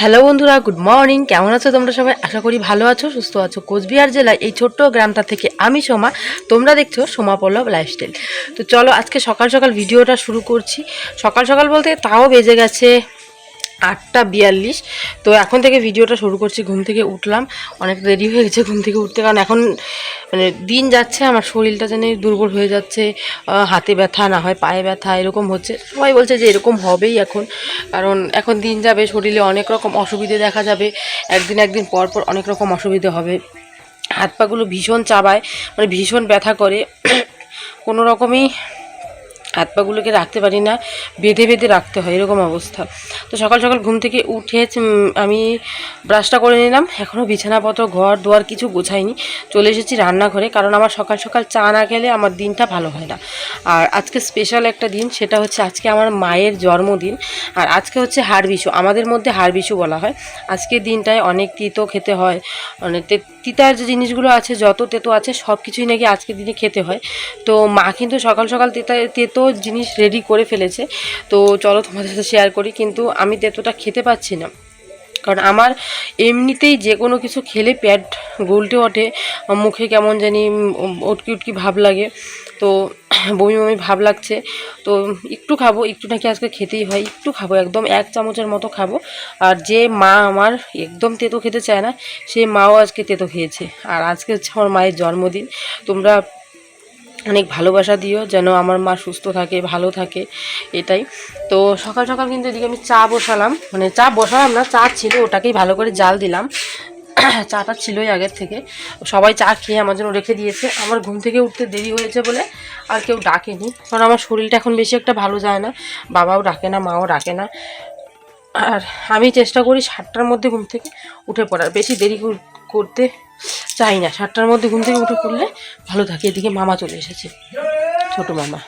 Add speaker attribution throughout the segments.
Speaker 1: Hello বন্ধুরা, good morning. কেমন আছো তোমরা সবাই? আশা করি ভালো আছো, সুস্থ আছো। কোচবিহার জেলায় এই ছোট্ট গ্রামটা থেকে আমি সোমা। তোমরা দেখছ সোমা পল্লব লাইফস্টাইল তো চলো আজকে সকাল সকাল ভিডিওটা শুরু করছি। সকাল সকাল বলতে তাও বেজে গেছে আটটা বিয়াল্লিশ। তো এখন থেকে ভিডিওটা শুরু করছি, ঘুম থেকে উঠলাম। অনেক দেরি হয়ে গেছে ঘুম থেকে উঠতে, কারণ এখন মানে দিন যাচ্ছে, আমার শরীরটা যেন দুর্বল হয়ে যাচ্ছে হাতে ব্যথা, না হয় পায়ে ব্যথা, এরকম হচ্ছে। সবাই বলছে যে এরকম হবেই এখন, কারণ এখন দিন যাবে, শরীরে অনেক রকম অসুবিধে দেখা যাবে, একদিন একদিন পর পর অনেক রকম অসুবিধে হবে। হাত পাগুলো ভীষণ চাবায় মানে ভীষণ ব্যথা করে। কোনো রকমই হাত পাগুলোকে রাখতে পারি না, বেঁধে বেঁধে রাখতে হয়, এরকম অবস্থা। তো সকাল সকাল ঘুম থেকে উঠে আমি ব্রাশটা করে নিলাম। এখনও বিছানাপত্র, ঘর দুয়ার কিছু গোছাইনি। চলে এসেছি রান্নাঘরে, কারণ আমার সকাল সকাল চা না খেলে আমার দিনটা ভালো হয় না। আর আজকে স্পেশাল একটা দিন, সেটা হচ্ছে আজকে আমার মায়ের জন্মদিন। আর আজকে হচ্ছে হাড়বিশু আমাদের মধ্যে হাড়বিশু বলা হয়। আজকের দিনটায় অনেক তিতো খেতে হয়, অনেক তিতার যে জিনিসগুলো আছে, যত তেতো আছে সব কিছুই নাকি আজকের দিনে খেতে হয়। তো মা কিন্তু সকাল সকাল তেতা, তেতো জিনিস রেডি করে ফেলেছে। তো চলো তোমাদের সাথে শেয়ার করি, কিন্তু আমি তেতোটা খেতে পাচ্ছি না। কারণ আমার এমনিতেই যে কোনো কিছু খেলে পেট গুলটে ওঠে মুখে কেমন জানি উটকি উটকি ভাব লাগে। তো বমি বমি ভাব লাগছে। তো একটু খাব, একটু নাকি আজকে খেতেই হয়, একটু খাব, একদম এক চামচের মতো খাব। আর যে মা আমার একদম তেতো খেতে চায় না, সে মাও আজকে তেতো খেয়েছে। আর আজকে হচ্ছে আমার মায়ের জন্মদিন। তোমরা অনেক ভালোবাসা দিও, যেন আমার মা সুস্থ থাকে, ভালো থাকে, এটাই। তো সকাল সকাল কিন্তু এদিকে আমি চা বসালাম। মানে চা বসালাম না, চা ছিল, ওটাকেই ভালো করে জাল দিলাম। চাটা ছিলই আগের থেকে। সবাই চা খেয়ে আমার জন্য রেখে দিয়েছে। আমার ঘুম থেকে উঠতে দেরি হয়েছে বলে আর কেউ ডাকেনি। কারণ আমার শরীরটা এখন বেশি একটা ভালো যায় না। বাবাও ডাকে না, মাও ডাকে না। আর আমি চেষ্টা করি সাতটার মধ্যে ঘুম থেকে উঠে পড়ার। বেশি দেরি করতে চাই না। সাতটার মধ্যে ঘুম থেকে উঠে পড়লে ভালো থাকে। এদিকে মামা চলে এসেছে, ছোট মামা।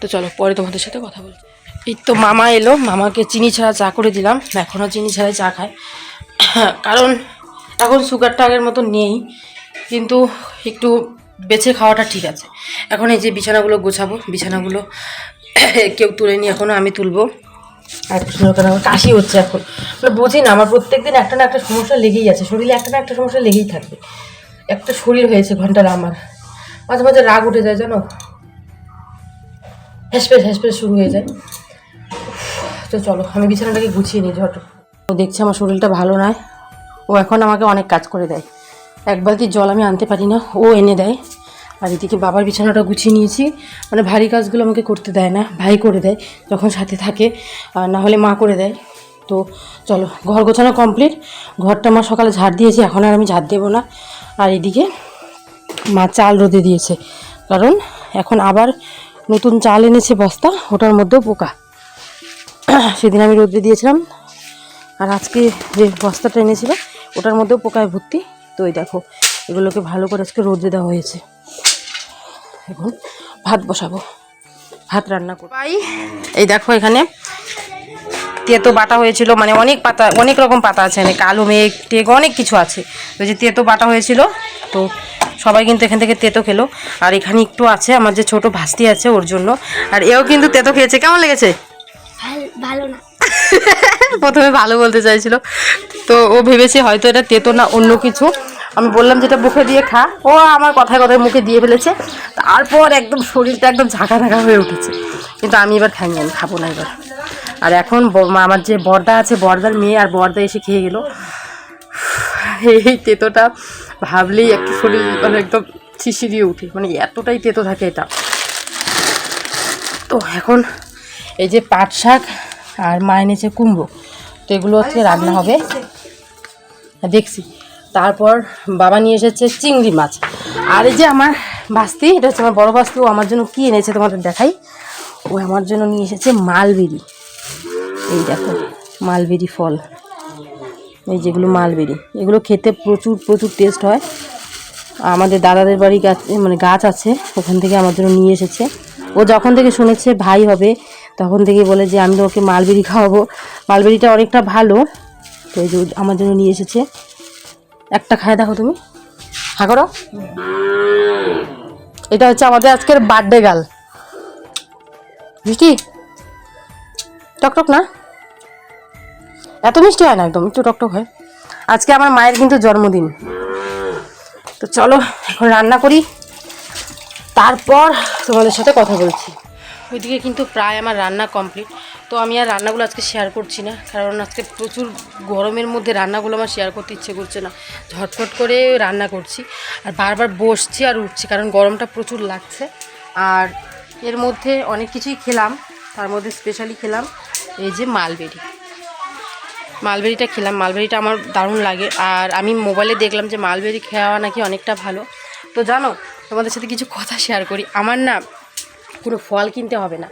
Speaker 1: তো চলো, পরে তোমাদের সাথে কথা বলছি। এই তো মামা এলো, মামাকে চিনি ছাড়া চা করে দিলাম। এখনও চিনি ছাড়াই চা খায়। কারণ এখন সুগারটা আগের মতো নেই, কিন্তু একটু বেছে খাওয়াটা ঠিক আছে। এখন এই যে বিছানাগুলো গোছাবো, বিছানাগুলো কেউ তুলে তুলেনি এখনও আমি তুলবো। আর একটু সুন্দর করে আমার কাশি হচ্ছে এখন। মানে বুঝি না, আমার প্রত্যেক দিন একটা না একটা সমস্যা লেগেই আছে। শরীরে একটা না একটা সমস্যা লেগেই থাকবে। একটা শরীর হয়েছে ঘণ্টার আমার। মাঝে মাঝে রাগ উঠে যায়, জানো? হ্যাসপেস হ্যাসপেস শুরু হয়ে যায়। তো চলো, আমি বিছানাটাকে গুছিয়ে নিই, ঝট। ও দেখছে আমার শরীরটা ভালো নয়। ও এখন আমাকে অনেক কাজ করে দেয়। এক বালতি জল আমি আনতে পারি না, ও এনে দেয়। আর এদিকে বাবার বিছানাটা গুছিয়ে নিয়েছি। মানে ভারী কাজগুলো আমাকে করতে দেয় না, ভাই করে দেয়, যখন সাথে থাকে না হলে মা করে দেয়। তো চলো, ঘর গোছানো কমপ্লিট। ঘরটা আমার সকালে ঝাড় দিয়েছি, এখন আর আমি ঝাড় দেবো না। আর এদিকে মা চাল রোদে দিয়েছে কারণ এখন আবার নতুন চাল এনেছে বস্তা ওটার মধ্যেও পোকা। সেদিন আমি রোদে দিয়েছিলাম আর আজকে যে বস্তাটা এনেছিল ওটার মধ্যেও পোকায় ভর্তি। তো ওই দেখো এগুলোকে ভালো করে আজকে রোদে দেওয়া হয়েছে। এখন ভাত বসাবো ভাত রান্না করব। এই দেখো এখানে তেতো বাটা হয়েছিল মানে অনেক পাতা অনেক রকম পাতা আছে মানে কালো মেঘ টেক অনেক কিছু আছে। ওই যে তেতো বাটা হয়েছিল তো সবাই কিন্তু এখান থেকে তেতো খেলো। আর এখানে একটু আছে আমার যে ছোট ভাস্তি আছে ওর জন্য। আর এও কিন্তু তেতো খেয়েছে। কেমন লেগেছে?
Speaker 2: ভালো না।
Speaker 1: প্রথমে ভালো বলতে চাইছিল। তো ও ভেবেছে হয়তো এটা তেতো না অন্য কিছু। আমি বললাম যেটা মুখে দিয়ে খা। ও আমার কথায় কথায় মুখে দিয়ে ফেলেছে। তারপর একদম শরীরটা একদম ঝাঁকা ঝাঁকা হয়ে উঠেছে। কিন্তু আমি এবার খাইনি আমি খাব না এবার। আর এখন আমার যে বর্দা আছে বর্দার মেয়ে আর বর্দা এসে খেয়ে গেল। এই তেতোটা ভাবলেই একটু শরীর মানে একদম শিশি দিয়ে উঠে। মানে এতটাই তেতো থাকে এটা। তো এখন এই যে পাট শাক আর মা এনেছে কুমড়ো। তো এগুলো হচ্ছে রান্না হবে। দেখছি। তারপর বাবা নিয়ে এসেছে চিংড়ি মাছ। আর এই যে আমার বাস্তি এটা হচ্ছে আমার বড় বাস্তি ও আমার জন্য কী এনেছে তোমাদের দেখাই? ও আমার জন্য নিয়ে এসেছে মালবেরি। এই দেখো মালবেরি ফল। এই যেগুলো মালবেরি এগুলো খেতে প্রচুর প্রচুর টেস্ট হয়। আমাদের দাদাদের বাড়ি গাছ মানে গাছ আছে, ওখান থেকে আমার জন্য নিয়ে এসেছে। ও যখন থেকে শুনেছে ভাই হবে, তখন থেকে বলে যে, আমি ওকে মালবেরি খাওয়াবো। মালবেরিটা অনেকটা ভালো, তো এই যে আমার জন্য নিয়ে এসেছে। একটা খায় দেখো তুমি। হা করো। এটা হচ্ছে আমাদের আজকের বার্থডে গার্ল মিষ্টি? টক টক না? এত মিষ্টি হয় না একদম, একটু টকটক হয়। আজকে আমার মায়ের কিন্তু জন্মদিন। তো চলো, এখন রান্না করি। তারপর তোমাদের সাথে কথা বলছি। ওইদিকে কিন্তু প্রায় আমার রান্না কমপ্লিট। তো আমি আর রান্নাগুলো আজকে শেয়ার করছি না, কারণ আজকে প্রচুর গরমের মধ্যে রান্নাগুলো আমার শেয়ার করতে ইচ্ছে করছে না। ঝটফট করে রান্না করছি, আর বারবার বসছি আর উঠছি, কারণ গরমটা প্রচুর লাগছে। আর এর মধ্যে অনেক কিছুই খেলাম, তার মধ্যে স্পেশালি খেলাম, এই যে মালবেরি। মালবেরিটা খেলাম। মালবেরিটা আমার দারুণ লাগে। আর আমি মোবাইলে দেখলাম যে মালবেরি খাওয়া নাকি অনেকটা ভালো। তো জানো, তোমাদের সাথে কিছু কথা শেয়ার করি। আমার না কোনো ফল কিনতে হবে না।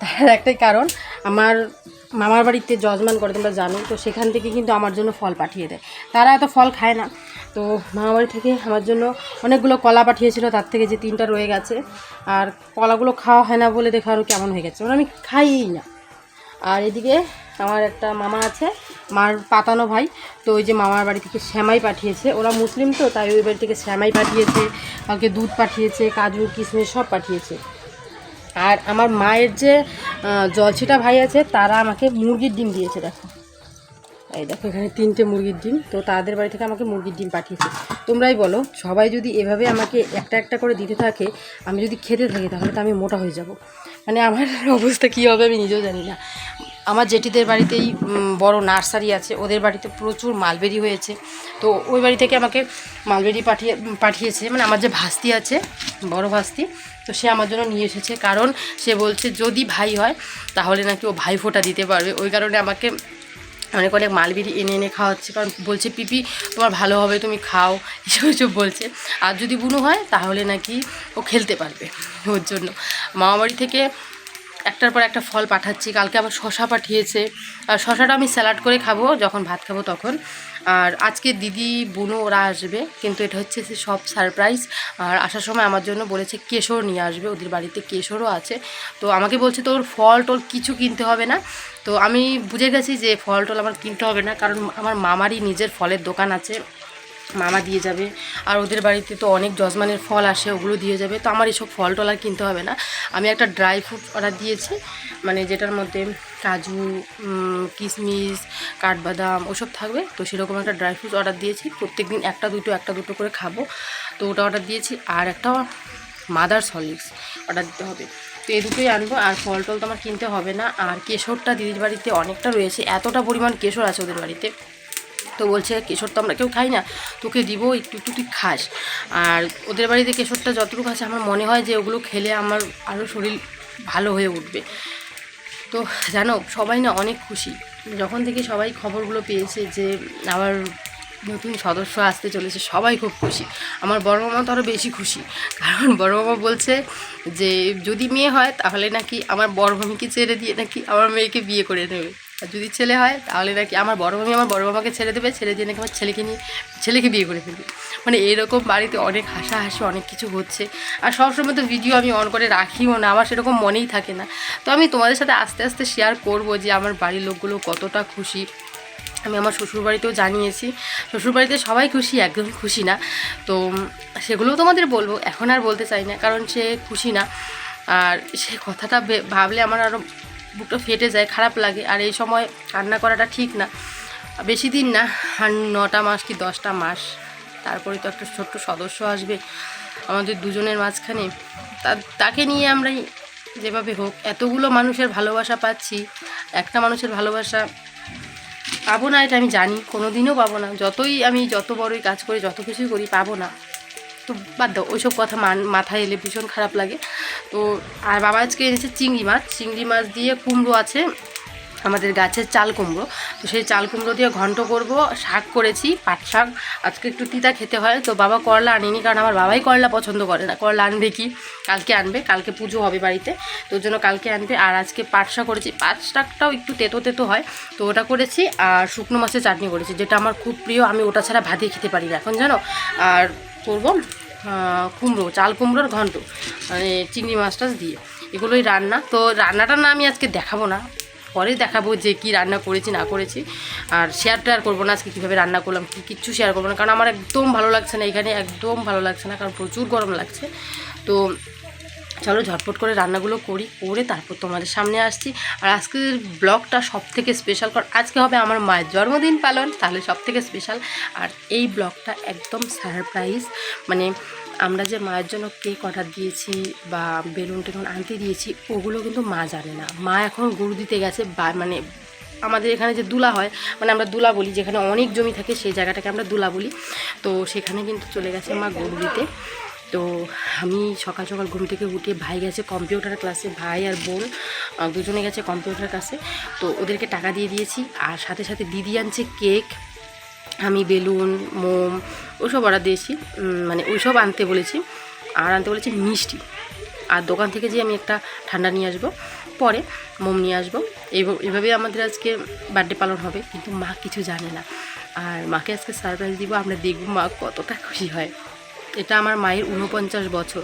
Speaker 1: তার একটাই কারণ, আমার মামার বাড়িতে যজমান করে, তোমরা জানো, তো সেখান থেকে কিন্তু আমার জন্য ফল পাঠিয়ে দেয়। তারা এত ফল খায় না। তো মামার বাড়ি থেকে আমার জন্য অনেকগুলো কলা পাঠিয়েছিল। তার থেকে যে তিনটা রয়ে গেছে। আর কলাগুলো খাওয়া হয় না বলে দেখো আরও কেমন হয়ে গেছে। মানে আমি খাইই না। আর এদিকে আমার একটা মামা আছে, মার পাতানো ভাই। তো ওই যে মামার বাড়ি থেকে শ্যামাই পাঠিয়েছে। ওরা মুসলিম তো, তাই ওই বাড়ি থেকে শ্যামাই পাঠিয়েছে, কাউকে দুধ পাঠিয়েছে, কাজু, কিশমিশ সব পাঠিয়েছে। আর আমার মায়ের যে জলছিটা ভাই আছে, তারা আমাকে মুরগির ডিম দিয়েছে, দেখো। এই দেখো, এখানে তিনটে মুরগির ডিম। তো তাদের বাড়ি থেকে আমাকে মুরগির ডিম পাঠিয়েছে। তোমরাই বলো, সবাই যদি এভাবে আমাকে একটা একটা করে দিতে থাকে, আমি যদি খেতে থাকি, তাহলে তো আমি মোটা হয়ে যাব। মানে আমার অবস্থা কী হবে আমি নিজেও জানি না। আমার জেঠিদের বাড়িতেই বড় নার্সারি আছে, ওদের বাড়িতে প্রচুর মালবেরি হয়েছে। তো ওই বাড়ি থেকে আমাকে মালবেরি পাঠিয়ে পাঠিয়েছে। মানে আমার যে ভাস্তি আছে, বড় ভাস্তি, তো সে আমার জন্য নিয়ে এসেছে। কারণ সে বলছে, যদি ভাই হয়, তাহলে নাকি ও ভাই ফোঁটা দিতে পারবে। ওই কারণে আমাকে অনেক অনেক মালবেরি এনে এনে খাওয়াচ্ছে। কারণ বলছে, পিপি, তোমার ভালো হবে, তুমি খাও। এসব এসব বলছে। আর যদি বুনু হয়, তাহলে নাকি ও খেলতে পারবে ওর জন্য। মামাবাড়ি থেকে একটার পর একটা ফল পাঠাচ্ছি। কালকে আবার শশা পাঠিয়েছে। আর শশাটা আমি স্যালাড করে খাব, যখন ভাত খাব তখন। আর আজকে দিদি, বুনু ওরা আসবে, কিন্তু এটা হচ্ছে সব সারপ্রাইজ আর আসার সময় আমার জন্য বলেছে কেশর নিয়ে আসবে, ওদের বাড়িতে কেশরও আছে। তো আমাকে বলছে, তোর ফল টল কিছু কিনতে হবে না। তো আমি বুঝে গেছি যে ফল টল আমার কিনতে হবে না, কারণ আমার মামারই নিজের ফলের দোকান আছে। মামা দিয়ে যাবে। আর ওদের বাড়িতে তো অনেক যজমানের ফল আসে, ওগুলো দিয়ে যাবে। তো আমার এসব ফল টল আর কিনতে হবে না। আমি একটা ড্রাই ফ্রুট অর্ডার দিয়েছি মানে যেটার মধ্যে কাজু কিশমিশ কাঠবাদাম ওসব থাকবে। তো সেরকম একটা ড্রাই ফ্রুট অর্ডার দিয়েছি। প্রত্যেক দিন একটা দুটো একটা দুটো করে খাব। তো ওটা অর্ডার দিয়েছি। আর একটা মাদার সলিডস অর্ডার দিতে হবে। তো এই দুটোই আনব। আর ফল টল তো আমার কিনতে হবে না। আর কেশরটা দিদির বাড়িতে অনেকটা রয়েছে। এতটা পরিমাণ কেশর আছে ওদের বাড়িতে। তো বলছে, কেশর তো আমরা কেউ খাই না, তোকে দিব একটু একটু তুই খাস। আর ওদের বাড়িতে কেশরটা যতটুকু আছে, আমার মনে হয় যে ওগুলো খেলে আমার আরও শরীর ভালো হয়ে উঠবে। তো জানো, সবাই না অনেক খুশি। যখন থেকে সবাই খবরগুলো পেয়েছে যে আমার নতুন সদস্য আসতে চলেছে, সবাই খুব খুশি। আমার বড় মামা তো আরও বেশি খুশি। কারণ বড় মামা বলছে যে, যদি মেয়ে হয় তাহলে নাকি আমার বড় মামিকে ছেড়ে দিয়ে নাকি আমার মেয়েকে বিয়ে করে নেবে আর যদি ছেলে হয়, তাহলে নাকি আমার বড় মামি আমার বড় বাবাকে ছেড়ে দেবে, ছেড়ে দিয়ে নাকি আমার ছেলেকে নিয়ে, ছেলেকে বিয়ে করে ফেলবে। মানে এরকম বাড়িতে অনেক হাসাহাসি, অনেক কিছু হচ্ছে। আর সবসময় তো ভিডিও আমি অন করে রাখিও না, আমার সেরকম মনেই থাকে না। তো আমি তোমাদের সাথে আস্তে আস্তে শেয়ার করব যে আমার বাড়ির লোকগুলো কতটা খুশি। আমি আমার শ্বশুরবাড়িতেও জানিয়েছি, শ্বশুরবাড়িতে সবাই খুশি একদম খুশি না। তো সেগুলোও তোমাদের বলব, এখন আর বলতে চাই না, কারণ সে খুশি না। আর সে কথাটা ভাবলে আমার আরও বুকটা ফেটে যায়, খারাপ লাগে। আর এই সময় রান্না করাটা ঠিক না। বেশি দিন না নটা মাস কি দশটা মাস। তারপরে তো একটা ছোট্ট সদস্য আসবে আমাদের দুজনের মাঝখানে। তা, তাকে নিয়ে আমরাই যেভাবে হোক, এতগুলো মানুষের ভালোবাসা পাচ্ছি। একটা মানুষের ভালোবাসা পাবো না, এটা আমি জানি। কোনো দিনও পাবো না। যতই আমি যত বড়ই কাজ করি, যত কিছুই করি, পাবো না। তো বাদ দাও, ওইসব কথা মাথায় এলে ভীষণ খারাপ লাগে। তো আর বাবা আজকে এনেছে চিংড়ি মাছ। চিংড়ি মাছ দিয়ে কুমড়ো আছে, আমাদের গাছের চাল কুমড়ো। তো সেই চাল কুমড়ো দিয়ে ঘন্ট করব, শাক করেছি, পাট শাক। আজকে একটু তিতা খেতে হয়, তো বাবা করলা আনিনি, কারণ আমার বাবাই করলা পছন্দ করে না। করলা আনবে কি? কালকে আনবে, কালকে পুজো হবে বাড়িতে। তো জন্য কালকে আনবে। আর আজকে পাট শাক করেছি। পাট শাকটাও একটু তেতো তেতো হয়। তো ওটা করেছি, আর শুকনো মাছের চাটনি করেছি, যেটা আমার খুব প্রিয়। আমি ওটা ছাড়া ভাতই খেতে পারি না। এখন জানো? আর করব কুমড়ো, চাল কুমড়োর ঘন্ট মানে চিংড়ি মাছ টাছ দিয়ে। এগুলোই রান্না। তো রান্নাটা না আমি আজকে দেখাবো না। পরে দেখাবো যে কি রান্না করেছি, না করেছি। আর শেয়ার টেয়ার করব না আজকে কীভাবে রান্না করলাম, কি কিচ্ছু শেয়ার করব না। কারণ আমার একদম ভালো লাগছে না এখানে, একদম ভালো লাগছে না, কারণ প্রচুর গরম লাগছে। তো চলো ঝটপট করে রান্নাগুলো করি, করে তারপর তোমাদের সামনে আসছি। আর আজকের ব্লগটা সব থেকে স্পেশাল কারণ আজকে হবে আমার মায়ের জন্মদিন পালন, তাহলে সব থেকে স্পেশাল আর এই ব্লগটা একদম সারপ্রাইজ মানে আমরা যে মায়ের জন্য কেক অর্ডার দিয়েছি বা বেলুন টেলুন আনতে দিয়েছি, ওগুলো কিন্তু মা জানে না। মা এখন গরু দিতে গেছে, বা মানে আমাদের এখানে যে দুলা হয় মানে আমরা দুলা বলি, যেখানে অনেক জমি থাকে সেই জায়গাটাকে আমরা দুলা বলি। তো সেখানে কিন্তু চলে গেছে মা গরু দিতে। তো আমি সকাল সকাল ঘুম থেকে উঠে ভাই গেছে কম্পিউটার ক্লাসে, ভাই আর বোন দুজনে গেছে কম্পিউটার ক্লাসে। তো ওদেরকে টাকা দিয়ে দিয়েছি আর সাথে সাথে দিদি আনছে কেক, আমি বেলুন, মোম, ওসব অর্ডার দিয়েছি মানে ওইসব আনতে বলেছি। আর আনতে বলেছি মিষ্টি। আর দোকান থেকে যে আমি একটা ঠান্ডা নিয়ে আসব, পরে মোম নিয়ে আসব। এইভাবে আমাদের আজকে বার্থডে পালন হবে, কিন্তু মা কিছু জানে না। আর মাকে আজকে সারপ্রাইজ দিব, আমরা দেখব মা কতটা খুশি হয়। এটা আমার মায়ের উনপঞ্চাশ বছর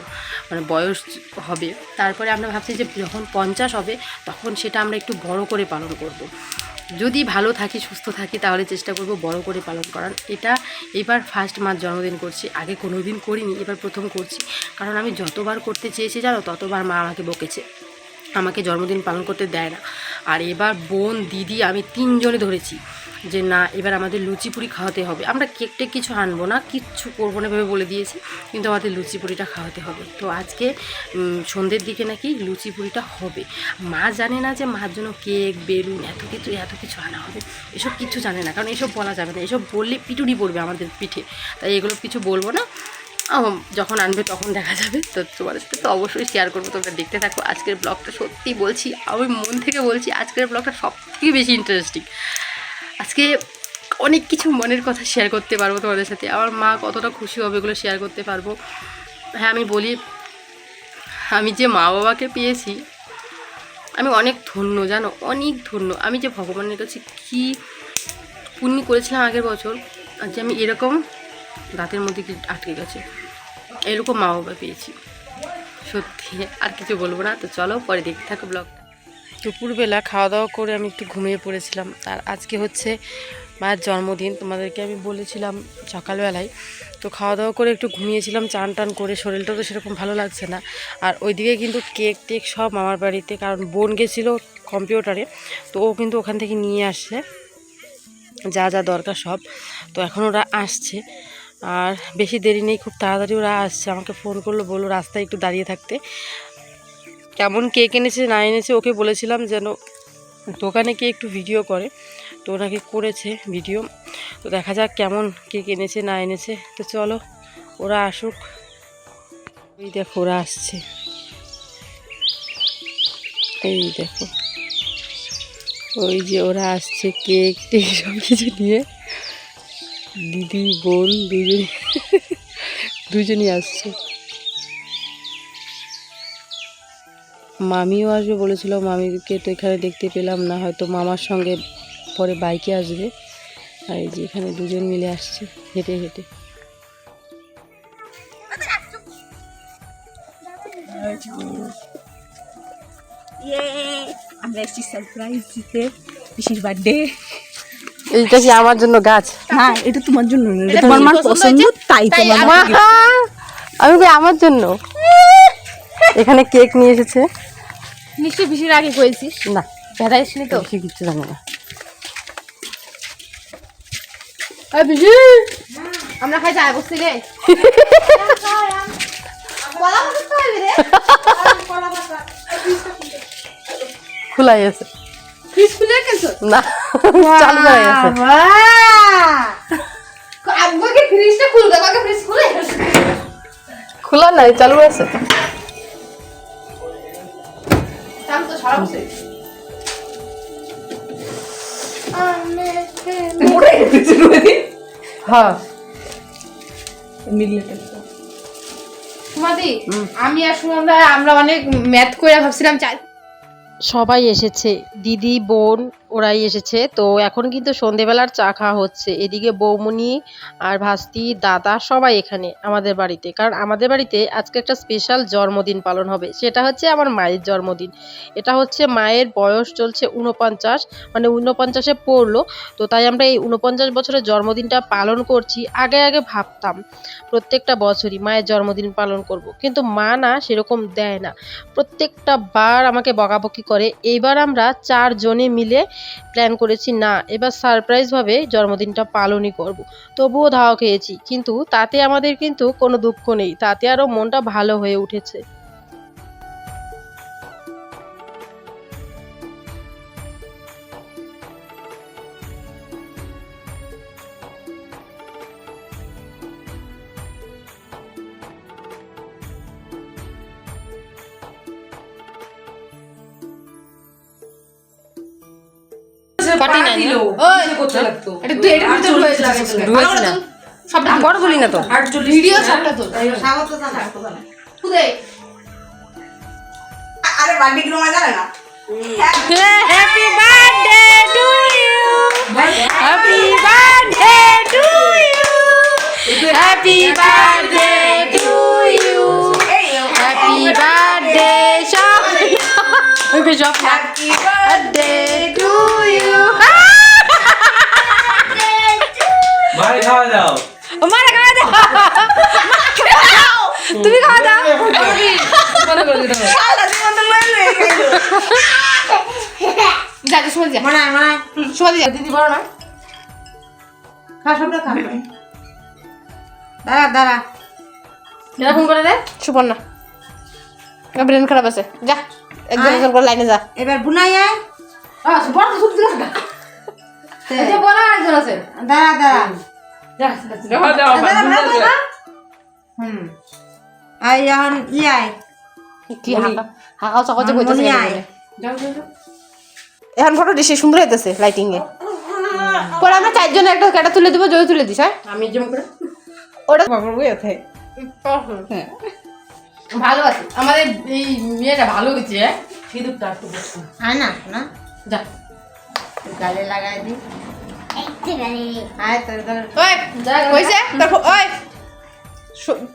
Speaker 1: মানে বয়স হবে। তারপরে আমরা ভাবছি যে যখন পঞ্চাশ হবে, তখন সেটা আমরা একটু বড় করে পালন করব। যদি ভালো থাকি, সুস্থ থাকি, তাহলে চেষ্টা করব বড় করে পালন করার। এটা এবার ফার্স্ট মার জন্মদিন করছি। আগে কোনো দিন করিনি, এবার প্রথম করছি। কারণ আমি যতবার করতে চেয়েছি, জানো, ততবার মা আমাকে বকেছে। আমাকে জন্মদিন পালন করতে দেয় না। আর এবার বোন, দিদি, আমি তিনজনে ধরেছি। যে না, এবার আমাদের লুচি পুরি খাওয়াতে হবে। আমরা কেক টেক কিছু আনব না, কিচ্ছু করব না ভেবে বলে দিয়েছি, কিন্তু আমাদের লুচি পুরিটা খাওয়াতে হবে। তো আজকে সন্ধ্যের দিকে নাকি লুচি পুরিটা হবে। মা জানে না যে মার জন্য কেক, বেলুন, এত কিছু এত কিছু আনা হবে। এসব কিছু জানে না, কারণ এসব বলা যাবে না। এসব বললে পিটুনি পড়বে আমাদের পিঠে। তাই এগুলো কিছু বলব না। যখন আনবে তখন দেখা যাবে। তো তোমাদের সাথে তো অবশ্যই শেয়ার করব, তোমরা দেখতে থাকো। আজকের ব্লগটা সত্যি বলছি, আমি মন থেকে বলছি, আজকের ব্লগটা সব থেকে বেশি ইন্টারেস্টিং আজকে অনেক কিছু মনের কথা শেয়ার করতে পারব তোমাদের সাথে। আমার মা কতটা খুশি হবে এগুলো শেয়ার করতে পারব। হ্যাঁ আমি বলি, আমি যে মা বাবাকে পেয়েছি, আমি অনেক ধন্য, জানো? অনেক ধন্য। আমি যে ভগবানের কাছে কী পুণ্য করেছিলাম আগের বছর আর যে আমি এরকম দাঁতের মধ্যে কি আটকে গেছে। এরকম মা বাবা পেয়েছি। সত্যি, আর কিছু বলব না। তো চলো, পরে দেখতে থাকো ব্লগটা দুপুরবেলা খাওয়া দাওয়া করে আমি একটু ঘুমিয়ে পড়েছিলাম। আর আজকে হচ্ছে মায়ের জন্মদিন, তোমাদেরকে আমি বলেছিলাম সকালবেলায়। তো খাওয়া দাওয়া করে একটু ঘুমিয়েছিলাম চান টান করে শরীরটা তো সেরকম ভালো লাগছে না। আর ওইদিকে কিন্তু কেক টেক সব মামার বাড়িতে, কারণ বোন গেছিল কম্পিউটারে, তো ও কিন্তু ওখান থেকে নিয়ে আসছে। যা যা দরকার সব। তো এখন ওরা আসছে। আর বেশি দেরি নেই, খুব তাড়াতাড়ি ওরা আসছে। আমাকে ফোন করল, বলল রাস্তায় একটু দাঁড়িয়ে থাকতে। কেমন কেক এনেছে, না এনেছে, ওকে বলেছিলাম যেন দোকানে গিয়ে একটু ভিডিও করে। তো ওনাকে করেছে ভিডিও তো দেখা যাক কেমন কেক এনেছে, না এনেছে। তো চলো, ওরা আসুক। এই দেখো, ওরা আসছে। এই দেখো। ওই যে ওরা আসছে কেক টেক সব কিছু নিয়ে। দিদি, বোন দুজনই দুজনই আসছে। মামিও আসবে বলেছিল মামিকে তো এখানে দেখতে পেলাম না হয়তো মামার সঙ্গে পরে বাইকে আসবে। আর এই যে এখানে দুজন মিলে আসছে হেঁটে হেঁটে।
Speaker 3: ইয়ে আমরা এসেছি সারপ্রাইজ দিতে পিসির বার্থডে
Speaker 1: এইটা কি আমার জন্য গাছ?
Speaker 3: হ্যাঁ এটা তোমার জন্য তোমার পছন্দ তাই তোমার
Speaker 1: আমি আমার জন্য? এখানে কেক নিয়ে এসেছে।
Speaker 2: নিশ্চয়ই পিসির আগে করেছিস?
Speaker 1: না।
Speaker 2: দাদা এসেছিলি তো?
Speaker 1: সে কিচ্ছু জানে না।
Speaker 2: পিসি আমরা খাই চা বসতে গে
Speaker 1: খোলাই আছে।
Speaker 2: ফ্রিজ খুলে রেখেছো?
Speaker 1: না চালু করা গেছে।
Speaker 2: আগে ফ্রিজটা খুলবে আগে ফ্রিজ খুলে।
Speaker 1: খোলা নাই চালু আছে। হ্যাঁ।
Speaker 2: সুমাদি আমি আর সুমনদা আমরা অনেক ম্যাথ করে ভাবছিলাম
Speaker 1: সবাই এসেছে। দিদি বোন ওরাই এসেছে। তো এখন কিন্তু সন্ধেবেলার চা খাওয়া হচ্ছে। এদিকে বৌমনি আর ভাস্তি, দাদা সবাই এখানে আমাদের বাড়িতে। কারণ আমাদের বাড়িতে আজকে একটা স্পেশাল জন্মদিন পালন হবে। সেটা হচ্ছে আমার মায়ের জন্মদিন। এটা হচ্ছে মায়ের বয়স চলছে উনপঞ্চাশ মানে উনপঞ্চাশে পড়ল। তো তাই আমরা এই উনপঞ্চাশ বছরের জন্মদিনটা পালন করছি। আগে আগে ভাবতাম প্রত্যেকটা বছরই মায়ের জন্মদিন পালন করব। কিন্তু মা না সেরকম দেয় না। প্রত্যেকটা বার আমাকে বকাবকি করে। এইবার আমরা চারজনে মিলে প্ল্যান করেছি, না, এবার সারপ্রাইজভাবে জন্মদিনটা পালনই করব। তবুও ধাওয়া খেয়েছি, কিন্তু তাতে আমাদের কিন্তু কোনো দুঃখ নেই, তাতে আরও মনটা ভালো হয়ে উঠেছে পাটি নাই না?
Speaker 2: ওই এটা তুই এটা তুই রয়েছে
Speaker 1: রয়েছে না।
Speaker 2: সব
Speaker 1: বড় বলি না তো।
Speaker 2: ভিডিও সবটা তোর খুদে।
Speaker 3: আরে বার্থডে কি মজা লাগে না?
Speaker 1: Happy birthday to you happy birthday to you happy birthday to you happy birthday সব হ্যাপি বার্থডে টু ইউ
Speaker 4: ভাই খাওয়া দাও
Speaker 1: মারা খাওয়া দাও তুমি খাওয়া দাও
Speaker 2: যা যা সময় যা
Speaker 3: মনে মনে
Speaker 2: সময় যা দিদি বড় না
Speaker 3: খা সবটা খা দাঁড়া দাঁড়া
Speaker 2: যারা ফোন করে রে সুপর্ণা ব্রেন খারাপ আছে। যা একজন একজন করে লাইনে যা।
Speaker 3: এবার বুনাই আয়।
Speaker 2: আহ সুপর্ণা একজন আছে।
Speaker 3: দাঁড়া দাঁড়া। হুম আয় এখন ই আয়
Speaker 2: কি হাকা হাকাও চকচক কইতেছে এখন ফটো দিছি সুন্দর হইতেছে লাইটিং এ পরে আমরা চারজনে একটা কাটা তুলে দিব জয় তুলে দিস হ্যাঁ
Speaker 1: আমি যেমন করে
Speaker 2: ওটা
Speaker 3: ওঠে
Speaker 2: ভালো আছে আমাদের এই মেয়েটা ভালো হয়েছে হ্যাঁ?
Speaker 1: সিঁদুরটা একটু
Speaker 3: আয় না না
Speaker 2: যা
Speaker 3: গালে লাগাই দি আয় তোর গালে
Speaker 2: ওই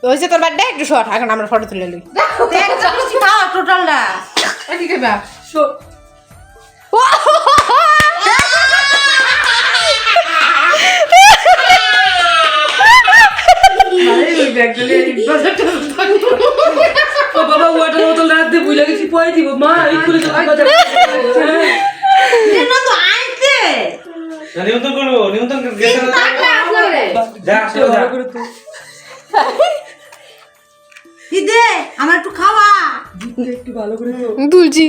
Speaker 2: হয়েছে তোর বার্থডে একটু এখন আমরা ফটো তুলে
Speaker 3: টোটালটা
Speaker 2: করবা?
Speaker 1: বাবা ওয়াটার বোতল রাখতে বুঝলে গেছি পয়ে দিব। মা এই খুলে
Speaker 3: আনতে
Speaker 4: নিমন্ত্রণ করব নিমন্ত্রণ
Speaker 3: আমার একটু খাওয়া।
Speaker 2: দুলছি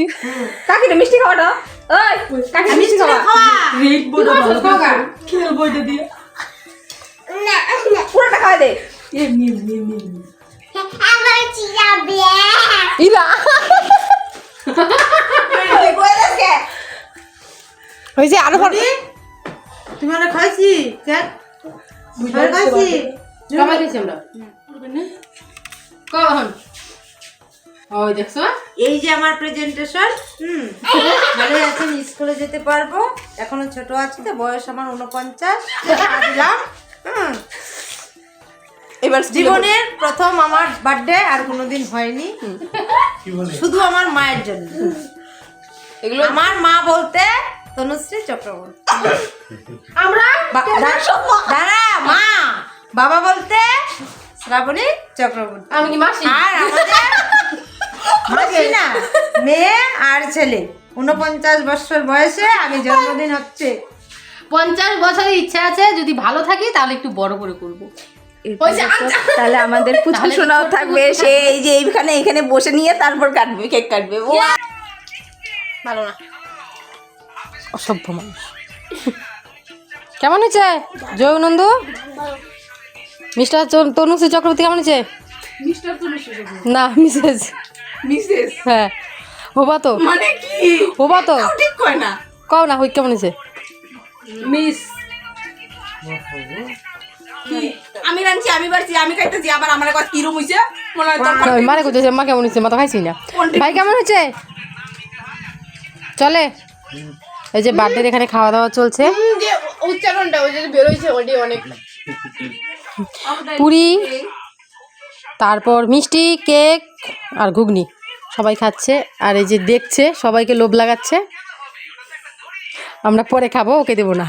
Speaker 3: কাকি রে মিষ্টি খাওয়াটা? ওই কাকি মিষ্টি খাওয়া। খাওয়া।
Speaker 1: রেড বোর্ড ভালো খেলব এটা দিয়ে।
Speaker 3: পুরোটা খাওয়া দে।
Speaker 1: এমনি এমনি এমনি।
Speaker 2: ইলা। হয়েছে আরও
Speaker 3: তুমি অনেক খাইছি? দেখ খাইছি
Speaker 2: সবাই দিয়েছি আমরা। কখন? ওই দেখছ?
Speaker 3: এই যে আমার প্রেজেন্টেশন হুম। ভালো আছেন স্কুলে যেতে পারব। এখনও ছোট আছি তো বয়স আমার উনপঞ্চাশ দিলাম হুম।
Speaker 2: এবার
Speaker 3: জীবনের প্রথম আমার বার্থডে আর কোনোদিন হয়নি। শুধু আমার মায়ের জন্য।
Speaker 2: এগুলো
Speaker 3: আমার মা বলতে তনুশ্রী চক্রবর্তী।
Speaker 2: আমরা
Speaker 3: দাঁড়া মা! বাবা বলতে শ্রাবণী চক্রবর্তী।
Speaker 2: আমি কি মাসি?
Speaker 3: আর আমাদের মাসি না মেয়ে আর ছেলে। উনপঞ্চাশ বছর বয়সে আমি জন্মদিন হচ্ছে।
Speaker 2: পঞ্চাশ বছরের ইচ্ছা আছে যদি ভালো থাকি তাহলে একটু বড় করে করব।
Speaker 3: তাহলে আমাদের
Speaker 2: তাহলে
Speaker 3: শোনাও থাকবে। সে এই যে এইখানে এখানে বসে নিয়ে তারপর কাটবে কেক কাটবে। ও
Speaker 2: ভালো না। অসভ্য মানুষ। কেমন হয়েছে? জয়নন্দ মিস্টার তনুশ্রী চক্রবর্তী কেমন হয়েছে? না মিসেস।
Speaker 3: মিসেস?
Speaker 2: হ্যাঁ। হবা তো।
Speaker 3: মানে কি?
Speaker 2: হবা তো।
Speaker 3: ঠিক কয় না?
Speaker 2: কও না হই কেমন হয়েছে?
Speaker 1: মিস।
Speaker 3: আমি রাঁধছি আমি বাড়ছি আমি খাইতেছি আবার আমার কিরম হইছে? মনে হয়
Speaker 2: মারে কোথায় মা কেমন হয়েছে? মা তো খাইছি না। ভাই কেমন হয়েছে? চলে।
Speaker 1: এই যে বার্থডের এখানে খাওয়া দাওয়া চলছে।
Speaker 2: উচ্চারণটা ওই যে বেরোইছে ওটি অনেক।
Speaker 1: পুরি তারপর মিষ্টি কেক আর ঘুগনি। সবাই খাচ্ছে আর এই যে দেখছে সবাইকে লোভ লাগাচ্ছে। আমরা পরে খাব ওকে দেবো না।